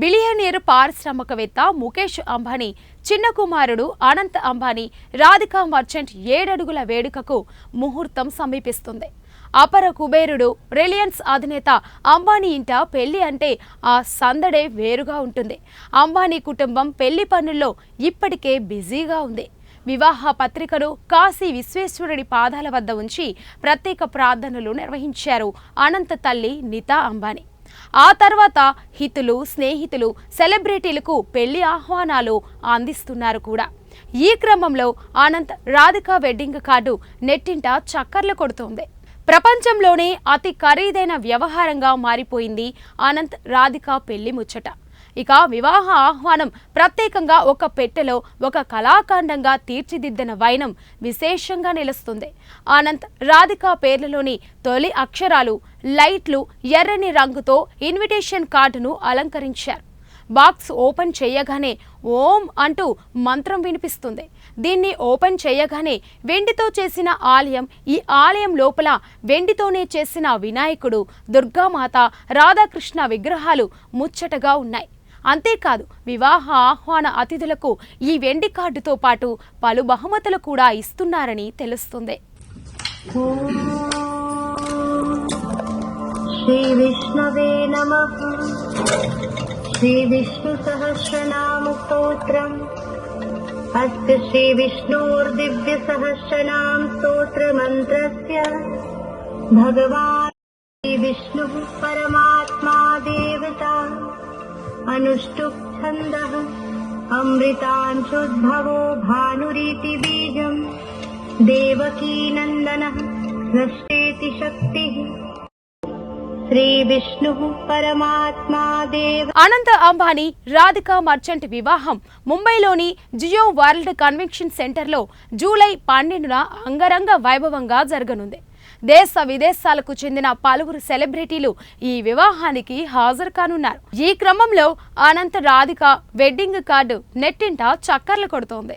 Billionaire పారిశ్రామికవేత్త ముఖేష్ అంబానీ చిన్న కుమారుడు అనంత్ అంబానీ రాధికా మర్చెంట్ ఏడడుగుల వేడుకకు ముహూర్తం సమీపిస్తుంది. అపర కుబేరుడు రిలయన్స్ అధినేత అంబానీ ఇంట పెళ్ళి అంటే ఆ సందడే వేరుగా ఉంటుంది. అంబానీ కుటుంబం పెళ్ళి పనుల్లో ఇప్పటికే బిజీగా ఉంది. వివాహ పత్రికను కాశీ విశ్వేశ్వరుడి పాదాల వద్ద ఉంచి ప్రత్యేక ప్రార్థనలు నిర్వహించారు అనంత తల్లి నితా అంబానీ. ఆ తర్వాత హితులు స్నేహితులు సెలబ్రిటీలకు పెళ్ళి ఆహ్వానాలు అందిస్తున్నారు కూడా. ఈ క్రమంలో అనంత్ రాధికా వెడ్డింగ్ కార్డు నెట్టింట చక్కర్లు కొడుతోంది. ప్రపంచంలోనే అతి ఖరీదైన వ్యవహారంగా మారిపోయింది అనంత్ రాధికా పెళ్ళి ముచ్చట. ఇక వివాహ ఆహ్వానం ప్రత్యేకంగా ఒక పెట్టెలో ఒక కళాఖండంగా తీర్చిదిద్దిన వైనం విశేషంగా నిలుస్తుంది. అనంత్ రాధికా పేర్లలోని తొలి అక్షరాలు లైట్లు ఎర్రని రంగుతో ఇన్విటేషన్ కార్డును అలంకరించారు. బాక్స్ ఓపెన్ చేయగానే ఓం అంటూ మంత్రం వినిపిస్తుంది. దీన్ని ఓపెన్ చేయగానే వెండితో చేసిన ఆలయం ఈ ఆలయం లోపల వెండితోనే చేసిన వినాయకుడు దుర్గామాత రాధాకృష్ణ విగ్రహాలు ముచ్చటగా ఉన్నాయి. అంతేకాదు వివాహ ఆహ్వాన అతిథులకు ఈ వెండి కార్డుతో పాటు పలు బహుమతులు కూడా ఇస్తున్నారని తెలుస్తుంది. శ్రీ విష్ణవే నమ. శ్రీ విష్ణు సహస్రనామ స్తోత్రం అస్త శ్రీ విష్ణోర్దివ్య సహస్రనామ స్తోత్ర మంత్రస్య భగవాన్ శ్రీ విష్ణు పరమాత్మా దేవత छन्दः अमृतांशुद्भवो भानुरीति बीजम् देवकीनन्दनः सृष्टेति शक्तिः श्रीविष्णुः परमात्मा देव అనంత అంబానీ రాధికా మర్చెంట్ వివాహం ముంబైలోని జియో వరల్డ్ కన్వెన్షన్ సెంటర్లో జూలై పన్నెండున అంగరంగ వైభవంగా జరగనుంది దేశ విదేశాలకు చెందిన పలువురు సెలబ్రిటీలు ఈ వివాహానికి హాజరు కానున్నారు ఈ క్రమంలో అనంత రాధిక వెడ్డింగ్ కార్డు నెట్టింట చక్కర్లు కొడుతోంది.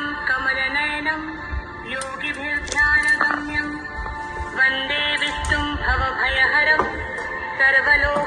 कमलनयनं योगिभिर्ध्यानगम्यं। वन्दे विष्णुं भवभयहरं सर्वलोकैकनाथम्